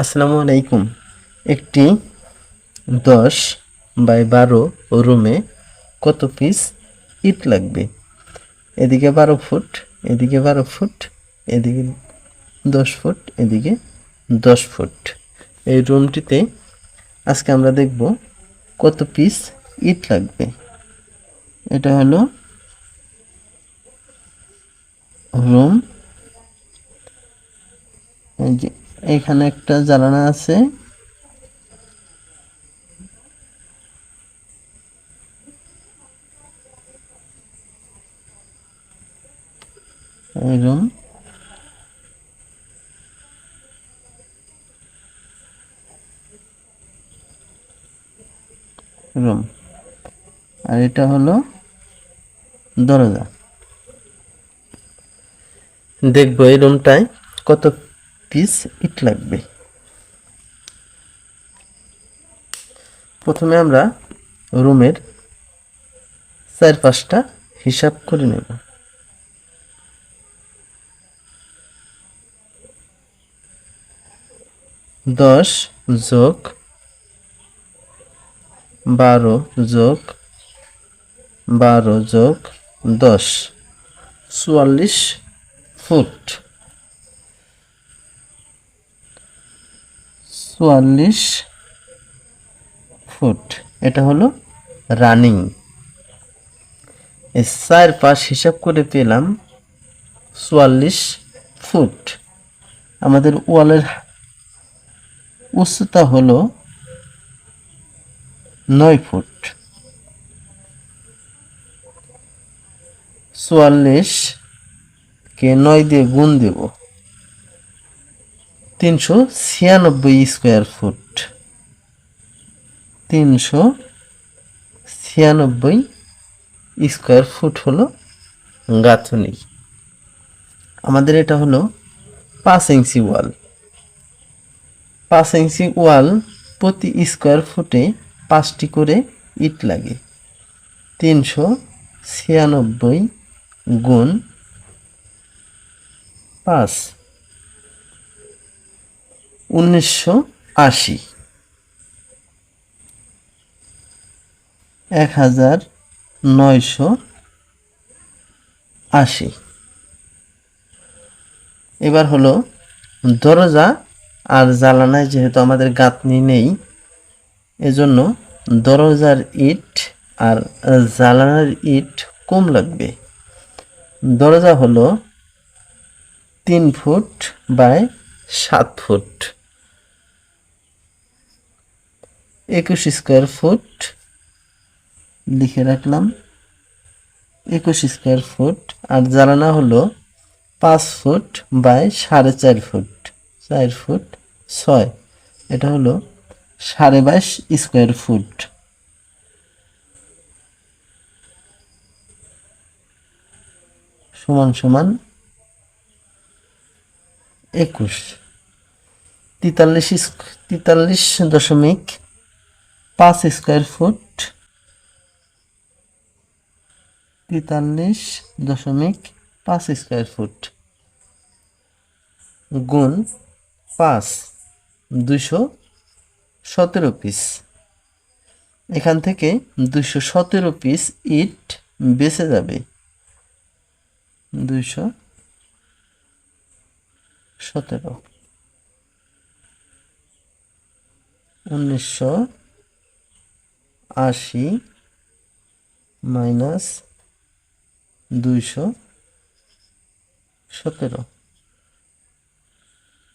আসসালামু আলাইকুম। একটি দশ বাই বারো রুমে কত পিস ইট লাগবে? এদিকে বারো ফুট, এদিকে বারো ফুট, এদিকে দশ ফুট, এদিকে দশ ফুট। এই রুমটিতে আজকে আমরা দেখব কত পিস ইট লাগবে। এটা হলো রুম। এই যে এখানে একটা জ্বালানা আছে। এরকম রুম। আর এটা হলো দরজা। দেখব এই রুমটায় কত পিস ইট লাগবে। প্রথমে আমরা রুমের চার পাঁচটা হিসাব করে নেব। দশ যোগ বারো যোগ বারো যোগ দশ, চুয়াল্লিশ ফুট। চুয়াল্লিশ ফুট। এটা হলো রানিং চার পাশ হিসাব করে পেলাম চুয়াল্লিশ ফুট। আমাদের ওয়ালের উচ্চতা হলো নয় ফুট। চুয়াল্লিশ কে নয় দিয়ে গুণ দেব। তিনশো ছিয়ানব্বই স্কোয়ার ফুট। তিনশো ছিয়ানব্বই স্কোয়ার ফুট হলো গাঁথনি। আমাদের এটা হলো পাঁচ ইঞ্চি ওয়াল। পাঁচ ইঞ্চি ওয়াল প্রতি স্কোয়ার ফুটে পাঁচটি করে ইট লাগে। তিনশো ছিয়ানব্বই গুণ পাঁচ। উনিশশো আশি। এক হাজার নয়শো আশি। এবার হলো দরজা আর জ্বালানায় যেহেতু আমাদের গাঁথনি নেই, এজন্য দরজার ইট আর জ্বালানার ইট কম লাগবে। দরজা হলো তিন ফুট বাই সাত ফুট। একুশ স্কোয়ার ফুট লিখে রাখলাম। একুশ স্কোয়ার ফুট, আর জ্বালানা হলো পাঁচ ফুট বাই সাড়ে চার ফুট চার ফুট ছয়। এটা হলো সাড়ে বাইশ স্কোয়ার ফুট। সমান সমান একুশ। তেতাল্লিশ তেতাল্লিশ দশমিক পাঁচ স্কোয়ার ফুট, তেতাল্লিশ দশমিক পাঁচ স্কোয়ার ফুট, গুণ পাঁচ দুশো সতেরো পিস এখান থেকে দুশো সতেরো পিস ইট বেঁচে যাবে। দুশো সতেরো। উনিশশো আশি মাইনাস দুইশো সতেরো।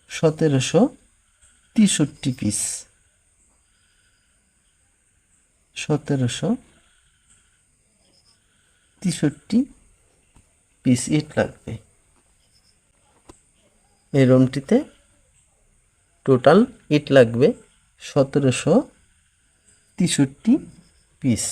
সতেরোশো তেষট্টি পিস সতেরোশো তেষট্টি পিস ইট লাগবে। এই রুমটিতে টোটাল ইট লাগবে। সতেরোশো তেষট্টি পিস